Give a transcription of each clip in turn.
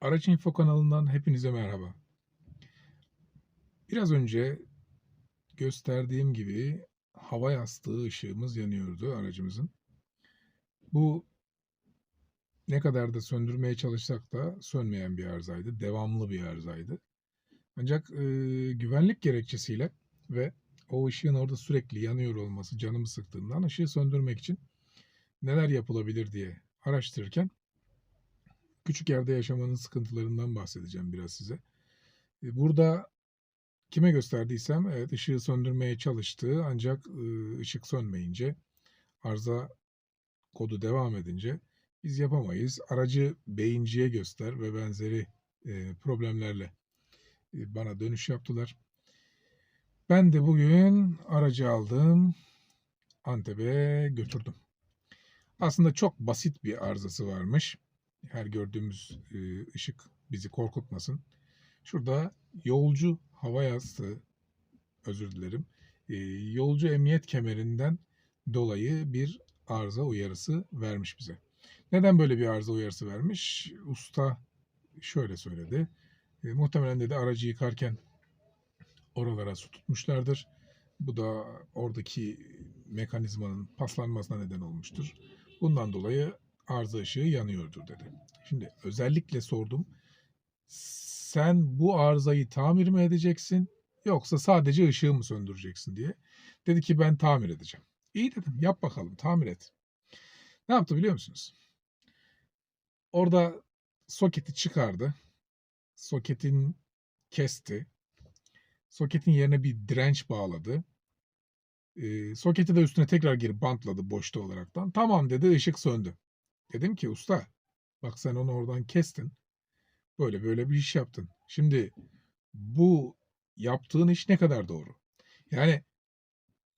Araç Info kanalından hepinize merhaba. Biraz önce gösterdiğim gibi hava yastığı ışığımız yanıyordu aracımızın. Bu ne kadar da söndürmeye çalışsak da sönmeyen bir arızaydı. Devamlı bir arızaydı. Ancak e, güvenlik gerekçesiyle ve o ışığın orada sürekli yanıyor olması canımı sıktığından ışığı söndürmek için neler yapılabilir diye araştırırken küçük yerde yaşamanın sıkıntılarından bahsedeceğim biraz size. E, Burada kime gösterdiysem evet ışığı söndürmeye çalıştı ancak ışık sönmeyince arıza kodu devam edince biz yapamayız. Aracı beyinciye göster ve benzeri e, problemlerle e, bana dönüş yaptılar. Ben de bugün aracı aldım. Antep'e götürdüm. Aslında çok basit bir arızası varmış. Her gördüğümüz e, ışık bizi korkutmasın. Şurada yolcu hava yastığı, özür dilerim, e, yolcu emniyet kemerinden dolayı bir arıza uyarısı vermiş bize. Neden böyle bir arıza uyarısı vermiş? Usta şöyle söyledi. E, muhtemelen dedi aracı yıkarken oralara su tutmuşlardır. Bu da oradaki mekanizmanın paslanmasına neden olmuştur. Bundan dolayı arıza ışığı yanıyordur dedi. Şimdi özellikle sordum. Sen bu arızayı tamir mi edeceksin yoksa sadece ışığı mı söndüreceksin diye. Dedi ki ben tamir edeceğim. İyi dedim yap bakalım tamir et. Ne yaptı biliyor musunuz? Orada soketi çıkardı. Soketin kesti. Soketin yerine bir direnç bağladı. Ee, soketi de üstüne tekrar geri bantladı boşta olaraktan. Tamam dedi ışık söndü. Dedim ki usta bak sen onu oradan kestin. Böyle böyle bir iş yaptın. Şimdi bu yaptığın iş ne kadar doğru? Yani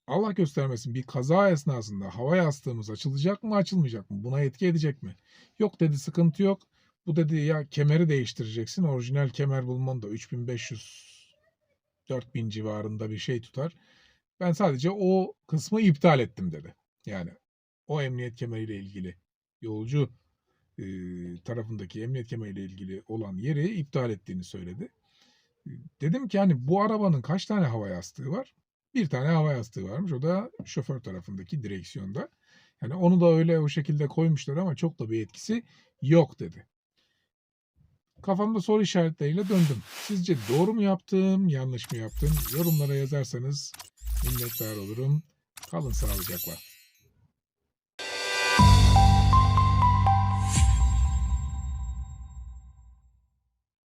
Allah göstermesin bir kaza esnasında hava yastığımız açılacak mı açılmayacak mı? Buna etki edecek mi? Yok dedi sıkıntı yok. Bu dedi ya kemeri değiştireceksin. Orijinal kemer bulman da 3500 4000 civarında bir şey tutar. Ben sadece o kısmı iptal ettim dedi. Yani o emniyet kemeriyle ilgili yolcu e, tarafındaki emniyet kemeriyle ilgili olan yeri iptal ettiğini söyledi. Dedim ki hani bu arabanın kaç tane hava yastığı var? Bir tane hava yastığı varmış. O da şoför tarafındaki direksiyonda. Yani onu da öyle o şekilde koymuşlar ama çok da bir etkisi yok dedi. Kafamda soru işaretleriyle döndüm. Sizce doğru mu yaptım, yanlış mı yaptım? Yorumlara yazarsanız minnettar olurum. Kalın sağlıcakla.